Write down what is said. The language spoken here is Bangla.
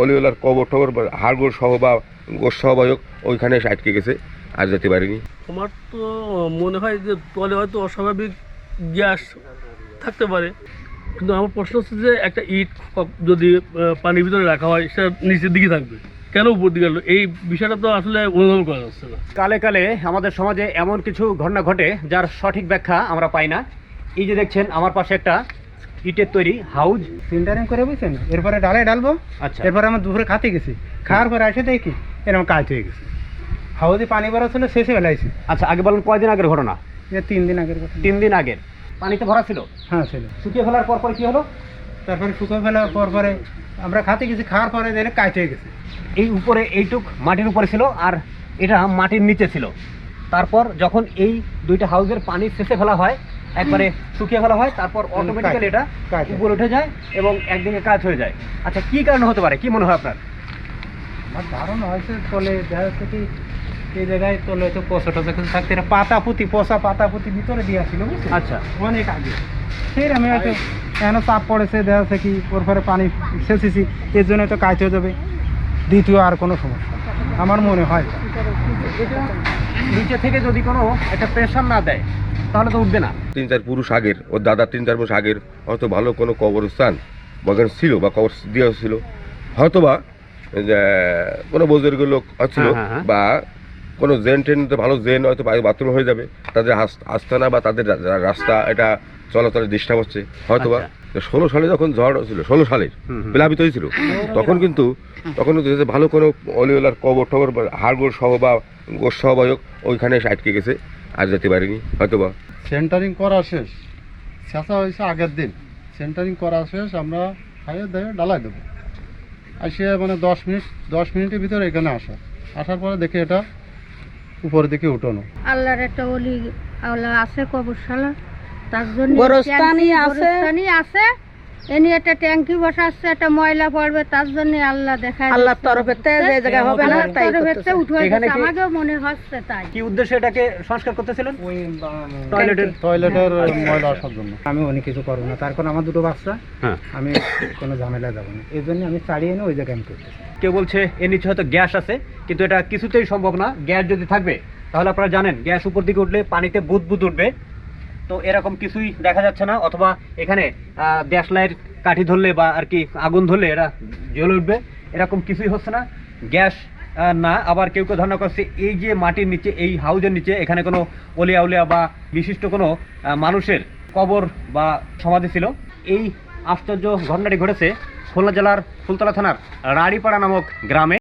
অলিওলার কবর টবর হাড়গোড় সহ বা গোস সহ বা হোক ওইখানে এসে আটকে গেছে আর যেতে পারিনি। আমার তো মনে হয় যে তলে হয়তো অস্বাভাবিক গ্যাস থাকতে পারে। কিন্তু আমার প্রশ্ন হচ্ছে যে একটা ইট যদি পানির ভিতরে রাখা হয় সেটা নিচের দিকে থাকবে। কেন উপর দিকে এই বিষয়টা তো আসলে অনুধাবন করা যাচ্ছে না। কালে কালে আমাদের সমাজে এমন কিছু ঘটনা ঘটে যার সঠিক ব্যাখ্যা আমরা পাই না। এই যে দেখছেন আমার পাশে একটা ইটের তৈরি হাউজ? সিন্টারিং করে বুঝছেন এরপরে ডালে ডালবো। আচ্ছা। এরপরে আমরা দুপুরে খাতে গেছি। খাওয়ার পরে এসে দেখি এরকম কাজ হয়ে গেছে। হাউজে পানি ভরা ছিল শেষে বেলাইছি আচ্ছা আগে বলেন কয়দিন আগের ঘটনা? তিন দিন আগের তিন দিন আগের। পানিতে ভরা ছিল? হ্যাঁ ছিল। শুকিয়ে ফেলার পর পর কি হলো? তারপরে শুকিয়ে ফেলার পর পরে আমরা খাতে গেছি খাওয়ার পরে দেখলে কাজ হয়ে গেছে। এই উপরে এইটুক মাটির উপরে ছিল আর এটা মাটির নিচে ছিল। তারপর যখন এই দুইটা হাউজের পানি শেষে ফেলা হয় একবারে শুকিয়ে ফেলা হয় তারপর অটোমেটিক্যালি এটা উপরে উঠে যায় এবং একদিকে কাজ হয়ে যায়। আচ্ছা কি কারণে হতে পারে? কি মনে হয় আপনার? আমার ধারণা হয়েছে তলে দেখা যাচ্ছে কি এই জায়গায় তলে তো পচা টচা কিছু থাকতে পাতা পুঁতি পচা পাতা পুঁতি ভিতরে দিয়ে আসছিল আচ্ছা। অনেক আগে। সেই আমি হয়তো কেন চাপ পড়েছে দেখা যাচ্ছে কি ওর পরে পানি সেচেছি এর জন্য তো কাজ হয়ে যাবে। দ্বিতীয় আর কোনো সমস্যা আমার মনে হয়। নিচে থেকে যদি কোনো একটা প্রেশার না দেয় তাহলে তো উঠবে না। তিন চার পুরুষ আগের ওর দাদা তিন চার পুরুষ আগের হয়তো ভালো কোনো কবরস্থান বাগান ছিল বা কবর দেওয়া ছিল। হয়তো বা কোনো বুজুর্গ লোক ছিল হ্যাঁ, হ্যাঁ, হ্যাঁ। বা কোনো জেন ট্রেন তো ভালো জেন হয়তো বাথরুম হয়ে যাবে। তাদের আস- আস্তানা বা তাদের রাস্তা এটা চলাচলের ডিস্টার্ব হচ্ছে। হয়তো বা ষোলো সালে যখন ঝড় ছিল ষোলো সালের। প্লাবিত হয়েছিল তখন কিন্তু তখন কিন্তু ভালো কোনো অলিওলার কবর টবর বা হাড়গোড় সহ বা গোস সহ বা হোক ওইখানে এসে আটকে গেছে আর যেতে পারিনি হয়তো বা সেন্টারিং করা শেষ। শেষা হয়েছে আগের দিন। সেন্টারিং করা শেষ আমরা খাইয়ে দিয়ে ডালাই দেবো। আসে মানে দশ মিনিট দশ মিনিটের ভিতরে এখানে আসা। আসার পরে দেখে এটা উপরের দিকে উঠানো। আল্লাহর একটা অলি আল্লাহ আছে কবরশালা। তার জন্য গোরস্থানি আছে। গোরস্থানি আছে। এনি একটা ট্যাঙ্কি বসাচ্ছে একটা ময়লা পড়বে তার জন্য আল্লাহ দেখায় আল্লাহর তরফেতে যে জায়গা হবে না তাই করতেছে। উঠে এখানে গেছে কি- আমাকেও মনে হচ্ছে তাই। কি উদ্দেশ্যে এটাকে সংস্কার করতেছিলেন? টয়লেটের টয়লেটের ময়লা আসার জন্য। আমি অনেক কিছু করব না তার কারণ আমার দুটো বাচ্চা। হ্যাঁ। আমি কোনো ঝামেলা যাব না। এই জন্য আমি ছাড়িয়ে এনে ওই জায়গায় আমি করতেছি। কেউ বলছে এর নিচে হয়তো গ্যাস আছে কিন্তু এটা কিছুতেই সম্ভব না। গ্যাস যদি থাকবে তাহলে আপনারা জানেন গ্যাস উপর দিকে উঠলে পানিতে বুদ বুদ উঠবে। তো এরকম কিছুই দেখা যাচ্ছে না, অথবা এখানে গ্যাস লাইট কাঠি ধরলে বা আর কি আগুন ধরলে এরা জ্বলে উঠবে। এরকম কিছুই হচ্ছে না। গ্যাস না। আবার কেউ কেউ ধারণা করছে, এই যে মাটির নিচে, এই হাউজের নিচে এখানে কোনো অলিয়া উলিয়া বা বিশিষ্ট কোনো মানুষের কবর বা সমাধি ছিল। এই আশ্চর্য ঘটনাটি ঘটেছে খুলনা জেলার ফুলতলা থানার রাড়িপাড়া নামক গ্রামে।